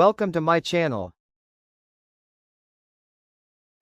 Welcome to my channel.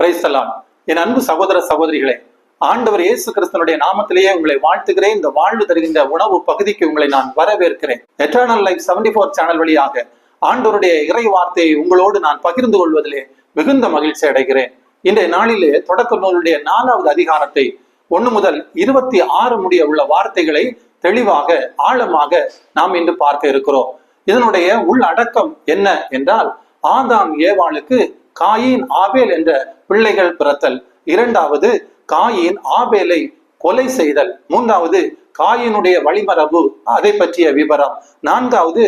பிரைசலாம் என் அன்பு சகோதர சகோதரிகளே ஆண்டவர் இயேசு கிறிஸ்தனுடைய நாமத்திலேயே உங்களை வாழ்த்துகிறேன். இந்த வாழ்வு தருகின்ற உணவு பகுதிக்கு உங்களை நான் வரவேற்கிறேன். Eternal life seventy four channel வழியாக ஆண்டவருடைய இறை வார்த்தையை உங்களோடு நான் பகிர்ந்து கொள்வதிலே மிகுந்த மகிழ்ச்சி அடைகிறேன். இன்றைய நாளிலே தொடக்க நூலுடைய நாலாவது அதிகாரத்தை ஒன்று முதல் இருபத்தி ஆறு முடிய உள்ள வார்த்தைகளை தெளிவாக ஆழமாக நாம் இன்று பார்க்க இருக்கிறோம். இதனுடைய உள்ளடக்கம் என்ன என்றால் ஆதாம் ஏவாளுக்கு காயின் ஆபேல் என்ற பிள்ளைகள் பிறத்தல். இரண்டாவது காயின் ஆபேலை கொலை செய்தல். மூன்றாவது காயினுடைய வழிமரபு அதை பற்றிய விவரம் நான்காவது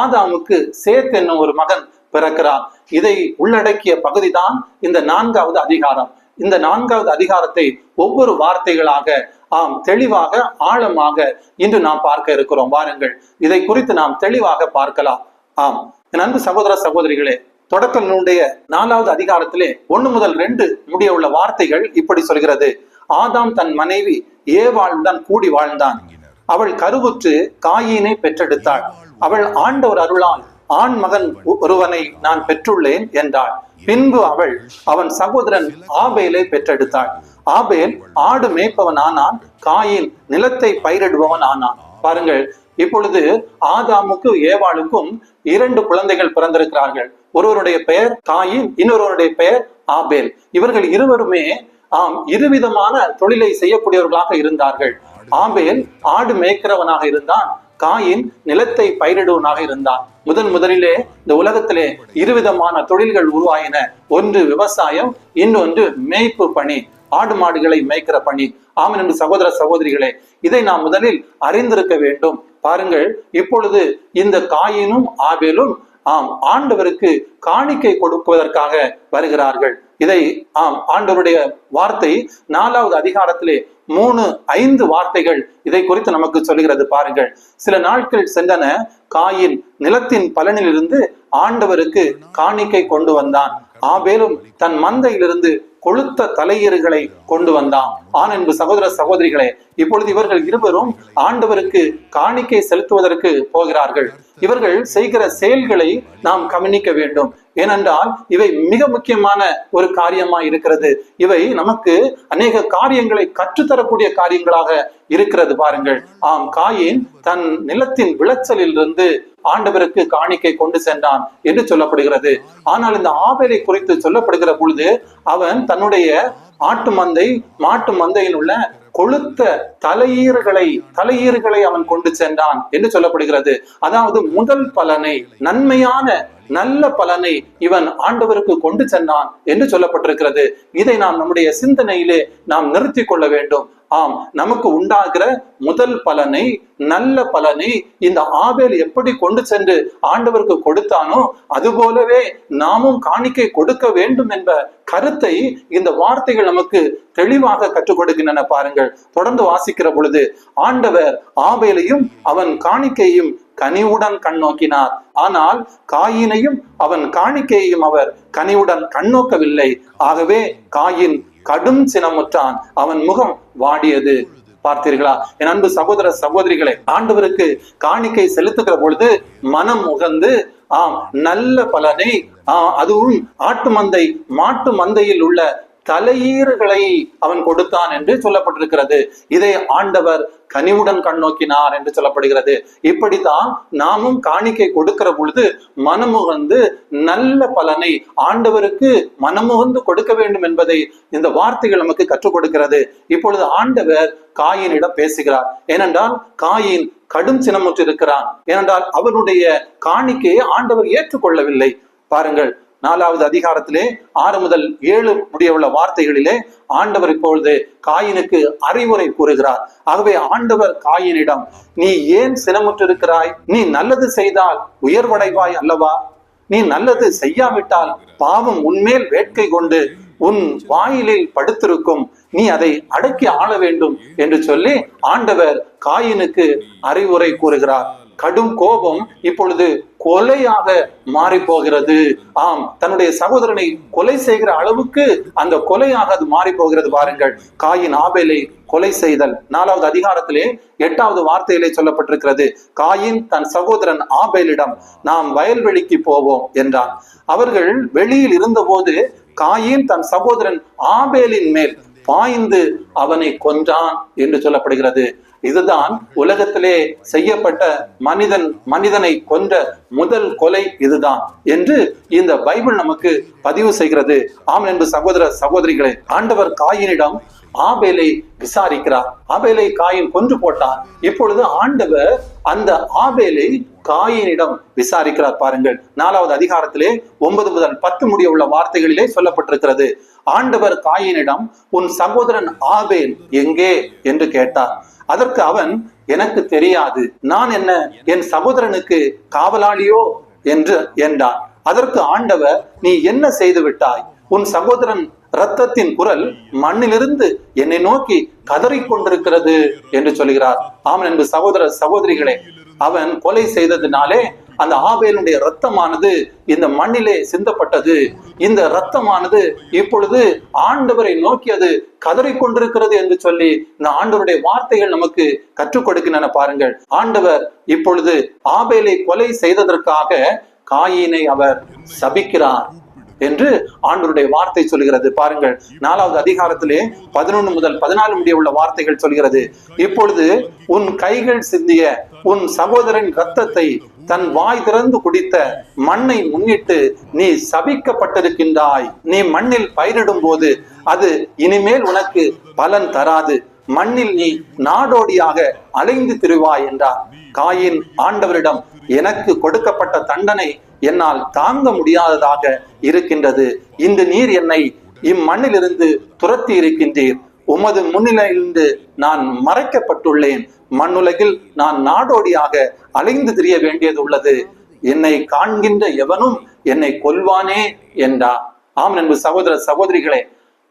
ஆதாமுக்கு சேத் என்னும் ஒரு மகன் பிறக்கிறான். இதை உள்ளடக்கிய பகுதிதான் இந்த நான்காவது அதிகாரம். இந்த நான்காவது அதிகாரத்தை ஒவ்வொரு வார்த்தைகளாக ஆம் தெளிவாக ஆழமாக இன்று நாம் பார்க்க இருக்கிறோம். வாருங்கள் இதை குறித்து நாம் தெளிவாக பார்க்கலாம். ஆம் என் அன்பு சகோதர சகோதரிகளே தொடக்க நாலாவது அதிகாரத்திலே ஒண்ணு முதல் ரெண்டு முடிய உள்ள வார்த்தைகள் இப்படி சொல்கிறது. ஆதாம் தன் மனைவி ஏவாளுடன் கூடி வாழ்ந்தான். அவள் கருவுற்று காயினை பெற்றெடுத்தாள். அவள் ஆண்டவர் அருளால் ஆண் மகன் ஒருவனை நான் பெற்றுள்ளேன் என்றாள். பின்பு அவள் அவன் சகோதரன் ஆபேலை பெற்றெடுத்தாள். ஆபேல் ஆடு மேய்ப்பவன் ஆனான் காயின் நிலத்தை பயிரிடுபவன் ஆனான் பாருங்கள் இப்பொழுது ஆதாமுக்கு ஏவாளுக்கும் இரண்டு குழந்தைகள் பிறந்திருக்கிறார்கள். ஒருவருடைய பெயர் காயின் இன்னொருவருடைய பெயர் ஆபேல். இவர்கள் இருவருமே ஆம் இருவிதமான தொழிலை செய்யக்கூடியவர்களாக இருந்தார்கள். ஆபேல் ஆடு மேய்க்கிறவனாக இருந்தான். காயின் நிலத்தை பயிரிடுவனாக இருந்தான். முதன் முதலிலே இந்த உலகத்திலே இருவிதமான தொழில்கள் உருவாயின. ஒன்று விவசாயம் இன்னொன்று மேய்ப்பு பணி ஆடு மாடுகளை மேய்க்கிற பணி. ஆமன் என்று சகோதர சகோதரிகளே இதை நாம் முதலில் அறிந்திருக்க வேண்டும். பாருங்கள் இப்பொழுது இந்த காயினும் ஆபேலும் ஆம் ஆண்டவருக்கு காணிக்கை கொடுப்பதற்காக வருகிறார்கள். இதை ஆம் ஆண்டவருடைய வார்த்தை நாலாவது அதிகாரத்திலே மூணு ஐந்து வார்த்தைகள் இதை குறித்து நமக்கு சொல்லுகிறது. பாருங்கள். சில நாட்கள் சென்றன காயின் நிலத்தின் பலனிலிருந்து ஆண்டவருக்கு காணிக்கை கொண்டு வந்தான். ஆபேலும் தன் மந்தையிலிருந்து கொளுத்த தலையீறுகளை கொண்டு வந்தான். ஆண் அன்பு சகோதர சகோதரிகளே இப்பொழுது இவர்கள் இருவரும் ஆண்டவருக்கு காணிக்கை செலுத்துவதற்கு போகிறார்கள். இவர்கள் செய்கிற செயல்களை நாம் கவனிக்க வேண்டும். ஏனென்றால் இவை மிக முக்கியமான ஒரு காரியமா இருக்கிறது. இவை நமக்கு அநேக காரியங்களை கற்றுத்தரக்கூடிய காரியங்களாக இருக்கிறது பாருங்கள். ஆம் காயின் தன் நிலத்தின் விளைச்சலில் இருந்து ஆண்டவருக்கு காணிக்கை கொண்டு சென்றான் என்று சொல்லப்படுகிறது. ஆனால் இந்த ஆபேலை குறித்து சொல்லப்படுகிற பொழுது அவன் தன்னுடைய ஆட்டு மந்தை மாட்டு மந்தையில் உள்ள கொளுத்த தலையீறுகளை தலையீறுகளை அவன் கொண்டு சென்றான் என்று சொல்லப்படுகிறது. அதாவது முதல் பலனை நன்மையான நல்ல பலனை இவன் ஆண்டவருக்கு கொண்டு சென்றான் என்று சொல்லப்பட்டிருக்கிறது. இதை நாம் நம்முடைய சிந்தனையிலே நாம் நிறுத்தி கொள்ள வேண்டும். ஆம் நமக்கு உண்டாகிற முதல் பலனை நல்ல பலனை இந்த ஆபேல் எப்படி கொண்டு சென்று ஆண்டவருக்கு கொடுத்தானோ அதுபோலவே நாமும் காணிக்கை கொடுக்க வேண்டும் என்ற கருத்தை இந்த வார்த்தைகள் நமக்கு தெளிவாக கற்றுக் கொடுக்கின்றன பாருங்கள். தொடர்ந்து வாசிக்கிற பொழுது ஆண்டவர் ஆபேலையும் அவன் காணிக்கையும் கனிவுடன் கண் நோக்கினார். ஆனால் காயினையும் அவன் காணிக்கையையும் அவர் கனிவுடன் கண்ணோக்கவில்லை ஆகவே காயின் கடும் சினமுற்றான். அவன் முகம் வாடியது. பார்த்தீர்களா? என் அன்பு சகோதர சகோதரிகளை ஆண்டவருக்கு காணிக்கை செலுத்துகிற பொழுது மனம் உகந்து ஆம் நல்ல பலனை ஆஹ் அதுவும் ஆட்டு மந்தை மாட்டு மந்தையில் உள்ள தலையீறுகளை அவன் கொடுத்தான் என்று சொல்லப்பட்டிருக்கிறது. இதை ஆண்டவர் கனிவுடன் கண்ணோக்கினார் என்று சொல்லப்படுகிறது. இப்படித்தான் நாமும் காணிக்கை கொடுக்கிற பொழுது மனமுகந்து நல்ல பலனை ஆண்டவருக்கு மனமுகந்து கொடுக்க வேண்டும் என்பதை இந்த வார்த்தைகள் நமக்கு கற்றுக் கொடுக்கிறது. இப்பொழுது ஆண்டவர் காயினிடம் பேசுகிறார். ஏனென்றால் காயின் கடும் சினமுற்றிருக்கிறான். ஏனென்றால் அவனுடைய காணிக்கையை ஆண்டவர் ஏற்றுக்கொள்ளவில்லை. பாருங்கள் நாலாவது அதிகாரத்திலே ஆறு முதல் ஏழு முடிய உள்ள வார்த்தைகளிலே ஆண்டவர் இப்பொழுது காயினுக்கு அறிவுரை கூறுகிறார். ஆகவே ஆண்டவர் காயினிடம் நீ ஏன் சினமுற்றிருக்கிறாய்? நீ நல்லது செய்தால் உயர்வடைவாய் அல்லவா? நீ நல்லது செய்யாவிட்டால் பாவம் உன்மேல் வேட்கை கொண்டு உன் வாயிலில் படுத்திருக்கும். நீ அதை அடக்கி ஆள வேண்டும் என்று சொல்லி ஆண்டவர் காயினுக்கு அறிவுரை கூறுகிறார். கடும் கோபம் இப்பொழுது கொலையாக மாறி போகிறது ஆம் தன்னுடைய சகோதரனை கொலை செய்கிற அளவுக்கு அந்த கொலையாக அது மாறி போகிறது பாருங்கள். காயின் ஆபேலை கொலை செய்தல். நாலாவது அதிகாரத்திலே எட்டாவது வார்த்தையிலே சொல்லப்பட்டிருக்கிறது. காயின் தன் சகோதரன் ஆபேலிடம் நாம் வயல்வெளிக்கு போவோம் என்றான். அவர்கள் வெளியில் இருந்தபோது காயின் தன் சகோதரன் ஆபேலின் மேல் பாய்ந்து அவனை கொன்றான் என்று சொல்லப்படுகிறது. இதுதான் உலகத்திலே செய்யப்பட்ட மனிதன் மனிதனை கொன்ற முதல் கொலை இதுதான் என்று இந்த பைபிள் நமக்கு பதிவு செய்கிறது. ஆம் என்று சகோதர சகோதரிகளே ஆண்டவர் காயினிடம் ஆபேலை விசாரிக்கிறார். ஆபேலை காயின் கொன்று போட்டான். இப்பொழுது ஆண்டவர் அந்த ஆபேலை காயினிடம் விசாரிக்கிறார் பாருங்கள். நாலாவது அதிகாரத்திலே ஒன்பது முதல் பத்து முடிய உள்ள வார்த்தைகளிலே சொல்லப்பட்டிருக்கிறது. ஆண்டவர் காயினிடம் உன் சகோதரன் ஆபேல் எங்கே? என்று கேட்டார். அதற்கு அவன் எனக்கு தெரியாது. நான் என்ன என் சகோதரனுக்கு காவலாளியோ? என்று என்றான். அதற்கு ஆண்டவர் நீ என்ன செய்து விட்டாய்? உன் சகோதரன் ரத்தத்தின் குரல் மண்ணிலிருந்து என்னை நோக்கி கதறிக் கொண்டிருக்கிறது என்று சொல்கிறார். ஆமன் என்பது சகோதர சகோதரிகளே அவன் கொலை செய்ததினாலே அந்த ஆபேலுடைய ரத்தமானது இந்த மண்ணிலே சிந்தப்பட்டது. இந்த ரத்தமானது இப்பொழுது ஆண்டவரை நோக்கி அது கதறிக்கொண்டிருக்கிறது என்று சொல்லி இந்த ஆண்டவருடைய வார்த்தைகள் நமக்கு கற்றுக் கொடுக்கின்றன பாருங்கள். ஆண்டவர் இப்பொழுது ஆபேலை கொலை செய்ததற்காக காயினை அவர் சபிக்கிறார். என்று ஆண்டவருடைய வார்த்தை சொல்கிறது. பாருங்கள் நாலாவது அதிகாரத்திலே பதினொன்று முதல் பதினாலு முடிய உள்ள வார்த்தைகள் சொல்கிறது. இப்பொழுது உன் கைகள் சிந்திய உன் சகோதரன் ரத்தத்தை தன் வாய் திறந்து குடித்த மண்ணை முன்னிட்டு நீ சபிக்கப்பட்டிருக்கின்றாய். நீ மண்ணில் பயிரிடும் போது அது இனிமேல் உனக்கு பலன் தராது. மண்ணில் நீ நாடோடியாக அலைந்து திருவாய் என்றார். காயின் ஆண்டவரிடம் எனக்கு கொடுக்கப்பட்ட தண்டனை என்னால் தாங்க முடியாததாக இருக்கின்றது. இந்த நீர் என்னை இம்மண்ணிலிருந்து துரத்தி இருக்கின்றீர். உமது முன்னிலையிலிருந்து நான் மறைக்கப்பட்டுள்ளேன். மண்ணுலகில் நான் நாடோடியாக அலைந்து திரிய வேண்டியது உள்ளது. என்னை காண்கின்ற எவனும் என்னை கொல்வானே என்றா? ஆம் நண்பு சகோதர சகோதரிகளே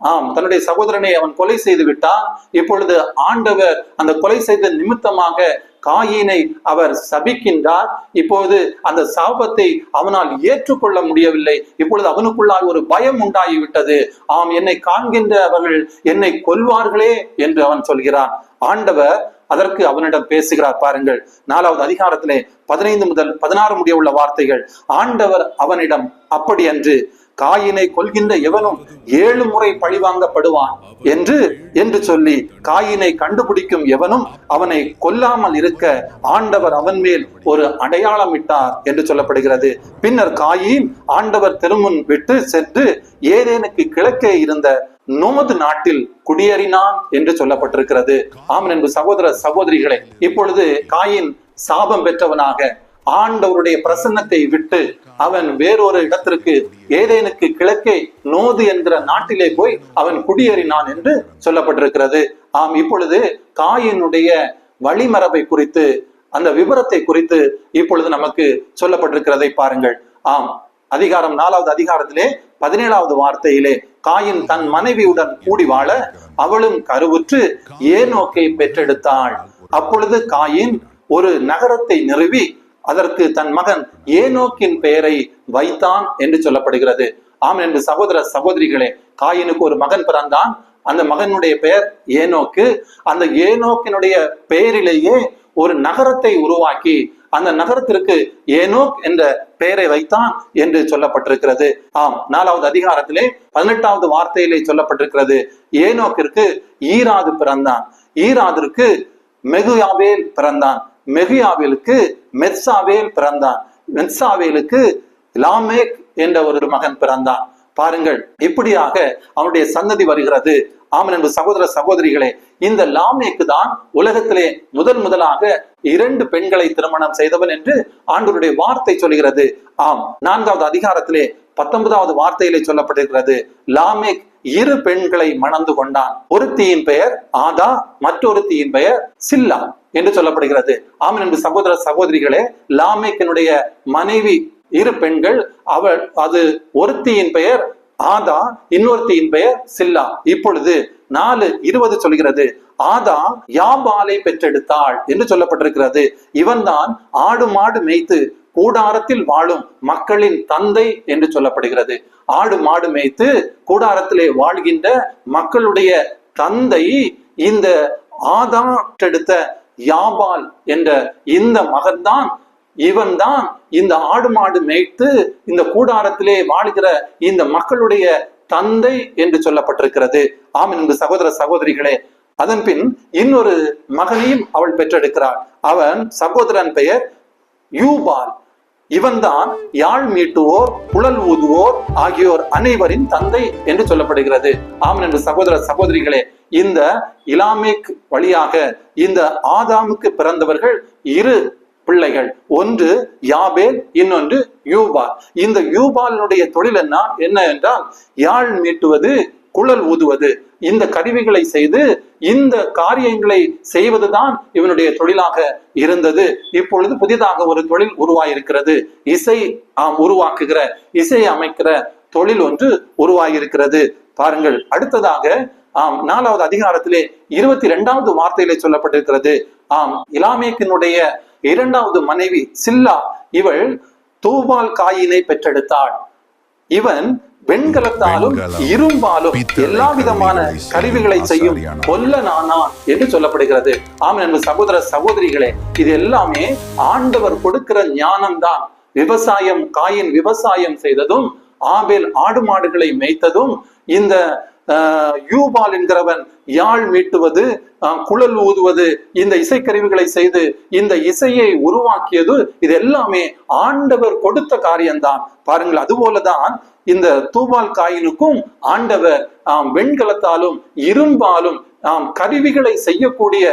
ஆம் தன்னுடைய சகோதரனை அவன் கொலை செய்து விட்டான். இப்பொழுது ஆண்டவர் அந்த கொலை செய்த நிமித்தமாக காயினை அவர் சபிக்கின்றார். இப்போது அந்த சாபத்தை அவனால் ஏற்றுக்கொள்ள முடியவில்லை. இப்பொழுது அவனுக்குள்ளால் ஒரு பயம் உண்டாகிவிட்டது. ஆம் என்னை காண்கின்ற அவர்கள் என்னை கொல்வார்களே என்று அவன் சொல்கிறான். ஆண்டவர் அதற்கு அவனிடம் பேசுகிறார். பாருங்கள் நாலாவது அதிகாரத்திலே பதினைந்து முதல் பதினாறு முடிய உள்ள வார்த்தைகள். ஆண்டவர் அவனிடம் அப்படி அன்று காயினை கொள்கின்ற எவனும் ஏழு முறை பழிவாங்கப்படுவான் என்று என்று சொல்லி காயினை கண்டுபிடிக்கும் எவனும் அவனை கொல்லாமல் இருக்க ஆண்டவர் அவன் மேல் ஒரு அடையாளம் இட்டார் என்று சொல்லப்படுகிறது. பின்னர் காயின் ஆண்டவர் திருமுன் விட்டு சென்று ஏதேனுக்கு கிழக்கே இருந்த நோமது நாட்டில் குடியேறினான் என்று சொல்லப்பட்டிருக்கிறது. ஆமன் என்பது சகோதர சகோதரிகளை இப்பொழுது காயின் சாபம் பெற்றவனாக ஆண்டவருடைய பிரசன்னத்தை விட்டு அவன் வேறொரு இடத்திற்கு ஏதேனுக்கு கிழக்கே நோது என்கிற நாட்டிலே போய் அவன் குடியேறினான் என்று சொல்லப்பட்டிருக்கிறது. ஆம் இப்பொழுது காயினுடைய வழிமரபை குறித்து அந்த விபரத்தை குறித்து இப்பொழுது நமக்கு சொல்லப்பட்டிருக்கிறதை பாருங்கள். ஆம் அதிகாரம் நாலாவது அதிகாரத்திலே பதினேழாவது வார்த்தையிலே காயின் தன் மனைவியுடன் கூடி வாழ அவளும் கருவுற்று ஏனோக்கை பெற்றெடுத்தாள். அப்பொழுது காயின் ஒரு நகரத்தை நிறுவி அதற்கு தன் மகன் ஏனோக்கின் பெயரை வைத்தான் என்று சொல்லப்படுகிறது. ஆம் என்று சகோதர சகோதரிகளே காயினுக்கு ஒரு மகன் பிறந்தான். அந்த மகனுடைய பெயர் ஏனோக்கு. அந்த ஏனோக்கினுடைய பெயரிலேயே ஒரு நகரத்தை உருவாக்கி அந்த நகரத்திற்கு ஏனோக் என்ற பெயரை வைத்தான் என்று சொல்லப்பட்டிருக்கிறது. ஆம் நாலாவது அதிகாரத்திலே பதினெட்டாவது வார்த்தையிலே சொல்லப்பட்டிருக்கிறது. ஏனோக்கிற்கு ஈராது பிறந்தான். ஈராதிற்கு மெகுயாவேல் பிறந்தான். மெகுயாவேலுக்கு மெர்சாவேல் பிறந்தான். மெர்சாவேலுக்கு லாமேக் என்ற ஒரு மகன் பிறந்தான். பாருங்கள் இப்படியாக அவனுடைய சந்ததி வருகிறது. ஆமன் என்று சகோதர சகோதரிகளே இந்த லாமேக்கு தான் உலகத்திலே முதல் முதலாக இரண்டு பெண்களை திருமணம் செய்தவன் என்று ஆண்டவருடைய வார்த்தை சொல்கிறது. ஆம் நான்காவது அதிகாரத்திலே பத்தொன்பதாவது வார்த்தையிலே சொல்லப்பட்டிருக்கிறது. லாமேக் இரு பெண்களை மணந்து கொண்டான். ஒருத்தியின் பெயர் ஆதா மற்றொருத்தியின் பெயர் சில்லா என்று சொல்லப்படுகிறது. ஆமன் என்று சகோதர சகோதரிகளே லாமேக்கினுடைய மனைவி இரு பெண்கள் அவள் அது ஒருத்தியின் பெயர் ஆதா இன்னொருத்தியின் பெயர் சில்லா. இப்பொழுது நாலு இருபது சொல்கிறது. ஆதா யாபாலை பெற்றெடுத்தாள் என்று சொல்லப்பட்டிருக்கிறது. இவன்தான் ஆடு மாடு மேய்த்து கூடாரத்தில் வாழும் மக்களின் தந்தை என்று சொல்லப்படுகிறது. ஆடு மாடு மேய்த்து கூடாரத்திலே வாழ்கின்ற மக்களுடைய தந்தை இந்த ஆதாட்டெடுத்த யாபால் என்ற இந்த மகன்தான் இவன்தான் இந்த ஆடு மாடு மேய்த்து இந்த கூடாரத்திலே வாழ்கிற இந்த மக்களுடைய தந்தை என்று சொல்லப்பட்டிருக்கிறது. ஆம் என்பது சகோதர சகோதரிகளே அதன் பின் இன்னொரு மகனையும் அவள் பெற்றெடுக்கிறாள். அவன் சகோதரன் பெயர் யூபால். இவன்தான் யாழ் மீட்டுவோர் குழல் ஊதுவோர் ஆகியோர் அனைவரின் தந்தை என்று சொல்லப்படுகிறது. ஆமன் என்று சகோதர சகோதரிகளே இந்த இலாமிக் வழியாக இந்த ஆதாமுக்கு பிறந்தவர்கள் இரு பிள்ளைகள். ஒன்று யாபேல் இன்னொன்று யூபால் இந்த யூபாலினுடைய தொழில் என்ன? என்ன என்றால் யாழ் மீட்டுவது குழல் ஊதுவது. இந்த கருவிகளை செய்து இந்த காரியங்களை செய்வதுதான் இவனுடைய தொழிலாக இருந்தது. இப்பொழுது புதிதாக ஒரு தொழில் உருவாயிருக்கிறது. இசை ஆம் உருவாக்குகிற இசை அமைக்கிற தொழில் ஒன்று உருவாகியிருக்கிறது பாருங்கள் அடுத்ததாக ஆம் நாலாவது அதிகாரத்திலே இருபத்தி இரண்டாவது வார்த்தையிலே சொல்லப்பட்டிருக்கிறது. ஆம் இலாமேக்கினுடைய இரண்டாவது மனைவி சில்லா இவள் தூபால் காயினை பெற்றெடுத்தாள். இவன் வெண்கலத்தாலும் இரும்பாலும் எல்லா விதமான கருவிகளை செய்யும் ஆசாரியானான். கொல்லனானான் என்று சொல்லப்படுகிறது. ஆமாம் என்பது சகோதர சகோதரிகளே இது எல்லாமே ஆண்டவர் கொடுக்கிற ஞானம்தான். விவசாயம் காயின் விவசாயம் செய்ததும் ஆபேல் ஆடு மாடுகளை மேய்த்ததும் இந்த யூபால் என்கிறவன் யாழ் மீட்டுவது குழல் ஊதுவது இந்த இசைக்கருவிகளை செய்து இந்த இசையை உருவாக்கியது இது எல்லாமே ஆண்டவர் கொடுத்த காரியம்தான். பாருங்கள் அதுபோலதான் இந்த தூபால் காயினுக்கும் ஆண்டவர் வெண்கலத்தாலும் இரும்பாலும் ஆம் கருவிகளை செய்யக்கூடிய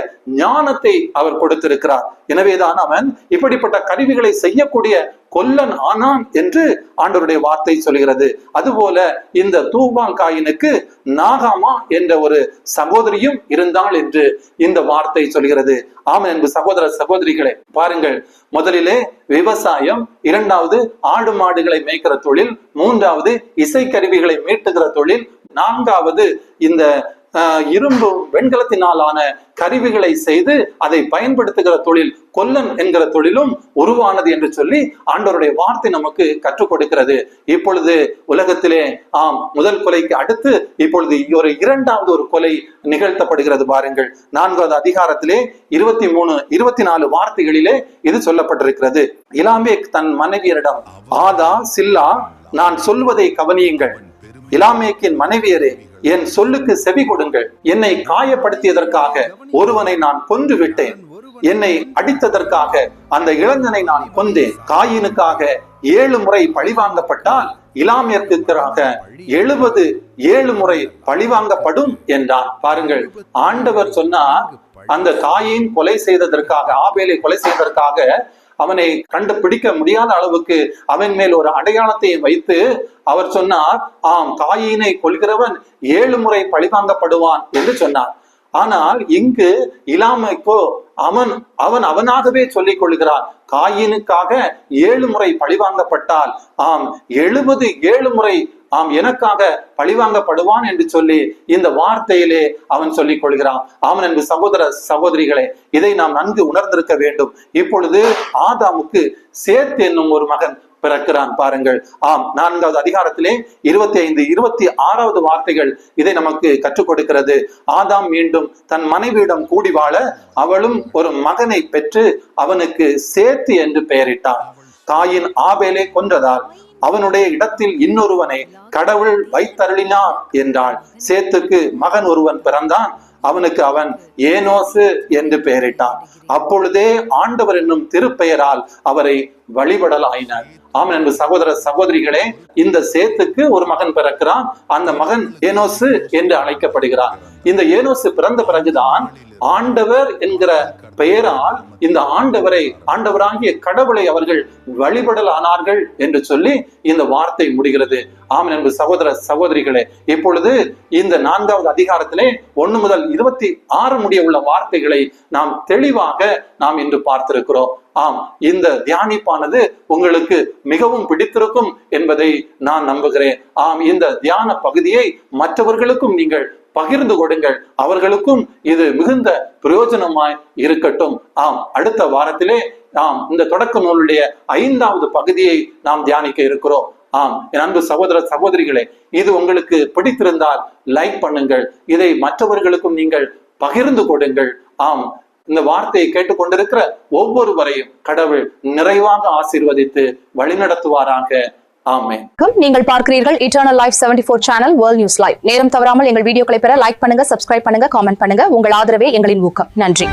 ஞானத்தை அவர் கொடுத்திருக்கிறார். எனவேதான் அவன் இப்படிப்பட்ட கருவிகளை செய்யக்கூடிய கொல்லன் ஆனான் என்று ஆண்டவருடைய வார்த்தை சொல்கிறது. அதுபோல இந்த தூபாங்காயினுக்கு நாகாமா என்ற ஒரு சகோதரியும் இருந்தாள் என்று இந்த வார்த்தை சொல்கிறது. ஆமாம் என்பது சகோதர சகோதரிகளை பாருங்கள். முதலிலே விவசாயம் இரண்டாவது ஆடு மாடுகளை மேய்க்கிற தொழில் மூன்றாவது இசைக்கருவிகளை மீட்டுகிற தொழில் நான்காவது இந்த ஆஹ், இரும்பு வெண்கலத்தினாலான கருவிகளை செய்து அதை பயன்படுத்துகிற தொழில் கொல்லன் என்கிற தொழிலும் உருவானது என்று சொல்லி ஆண்டவருடைய வார்த்தை நமக்கு கற்றுக் கொடுக்கிறது. இப்பொழுது உலகத்திலே ஆம் முதல் கொலைக்கு அடுத்து இப்பொழுது ஒரு இரண்டாவது ஒரு கொலை நிகழ்த்தப்படுகிறது பாருங்கள். நான்காவது அதிகாரத்திலே இருபத்தி மூணு இருபத்தி நாலு வார்த்தைகளிலே இது சொல்லப்பட்டிருக்கிறது. இலாமேக் தன் மனைவியரிடம் ஆதா சில்லா நான் சொல்வதை கவனியுங்கள். இலாமேக்கின் மனைவியரே என் சொல்லுக்கு செவி கொடுங்கள். என்னை காயப்படுத்தியதற்காக ஒருவனை நான் கொன்று விட்டேன் என்னை அடித்ததற்காக அந்த இளைஞனை நான் கொண்டேன் காயினுக்காக ஏழு முறை பழிவாங்கப்பட்டால் இலாமியத்திற்காக எழுபது ஏழு முறை பழிவாங்கப்படும் என்றான். பாருங்கள் ஆண்டவர் சொன்னார் அந்த காயின் கொலை செய்ததற்காக ஆபேலை கொலை செய்ததற்காக அவனை கண்டுபிடிக்க முடியாத அளவுக்கு அவன் மேல் ஒரு அடையாளத்தை வைத்து அவர் சொன்னார் ஆம் காயினை கொள்கிறவன் ஏழு முறை பழிவாங்கப்படுவான் என்று சொன்னார். ஆனால் இங்கு இலாமைக்கோ அவன் அவன் அவனாகவே சொல்லிக் கொள்கிறான். காயினுக்காக ஏழு முறை பழிவாங்கப்பட்டால் ஆம் எழுபது ஏழு முறை ஆம் எனக்காக பழிவாங்கப்படுவான் என்று சொல்லி இந்த வார்த்தையிலே அவன் சொல்லிக் கொள்கிறான். அவன் என்று சகோதர சகோதரிகளே இதை நாம் நன்கு உணர்ந்திருக்க வேண்டும். இப்பொழுது ஆதாமுக்கு சேத் என்னும் ஒரு மகன் பிறக்கிறான் பாருங்கள். ஆம் நான்காவது அதிகாரத்திலே இருபத்தி ஐந்து இருபத்தி ஆறாவது வார்த்தைகள் இதை நமக்கு கற்றுக் கொடுக்கிறது. ஆதாம் மீண்டும் தன் மனைவியிடம் கூடி வாழ அவளும் ஒரு மகனை பெற்று அவனுக்கு சேத்து என்று பெயரிட்டான். தாயின் ஆபேலே கொன்றதால் அவனுடைய இடத்தில் இன்னொருவனை கடவுள் வைத்தருளினார் என்றாள். சேத்துக்கு மகன் ஒருவன் பிறந்தான். அவனுக்கு அவன் ஏனோசு என்று பெயரிட்டான். அப்பொழுதே ஆண்டவர் என்னும் திருப்பெயரால் அவரை வழிபடலாயினர். ஆம் என்று சகோதர சகோதரிகளே இந்த சேத்துக்கு ஒரு மகன் பிறக்கிறான். அந்த மகன் ஏனோசு என்று அழைக்கப்படுகிறான். இந்த ஏனோசு பிறந்த பிறகுதான் ஆண்டவர் என்கிற பெயரால் இந்த ஆண்டவரை ஆண்டவராகிய கடவுளை அவர்கள் வழிபடலானார்கள் என்று சொல்லி இந்த வார்த்தை முடிகிறது. ஆம் என்று சகோதர சகோதரிகளே இப்பொழுது இந்த நான்காவது அதிகாரத்திலே ஒண்ணு முதல் இருபத்தி ஆறு முடிய உள்ள வார்த்தைகளை நாம் தெளிவாக நாம் இன்று பார்த்திருக்கிறோம். ஆம் இந்த தியானிப்பானது உங்களுக்கு மிகவும் பிடித்திருக்கும் என்பதை நான் நம்புகிறேன். ஆம் இந்த தியான பகுதியை மற்றவர்களுக்கும் நீங்கள் பகிர்ந்து கொடுங்கள். அவர்களுக்கும் இது மிகுந்த பிரயோஜனமாய் இருக்கட்டும். ஆம் அடுத்த வாரத்திலே ஆம் இந்த தொடக்க நூலுடைய ஐந்தாவது பகுதியை நாம் தியானிக்க இருக்கிறோம். ஆம் என் அன்பு சகோதர சகோதரிகளே இது உங்களுக்கு பிடித்திருந்தால் லைக் பண்ணுங்கள். இதை மற்றவர்களுக்கும் நீங்கள் பகிர்ந்து கொடுங்கள். ஆம் இந்த வார்த்தையை கேட்டுக்கொண்டிருக்கிற ஒவ்வொருவரையும் கடவுள் நிறைவாக ஆசீர்வதித்து வழிநடத்துவாராக. நீங்கள் பார்க்கிறீர்கள் eternal life 74 four channel world news live நேரம் தவறாமல் எங்கள் வீடியோக்களை பெற லைக் பண்ணுங்க சப்ஸ்கிரைப் பண்ணுங்க காமெண்ட் பண்ணுங்க. உங்கள் ஆதரவே எங்களின் ஊக்கம். நன்றி.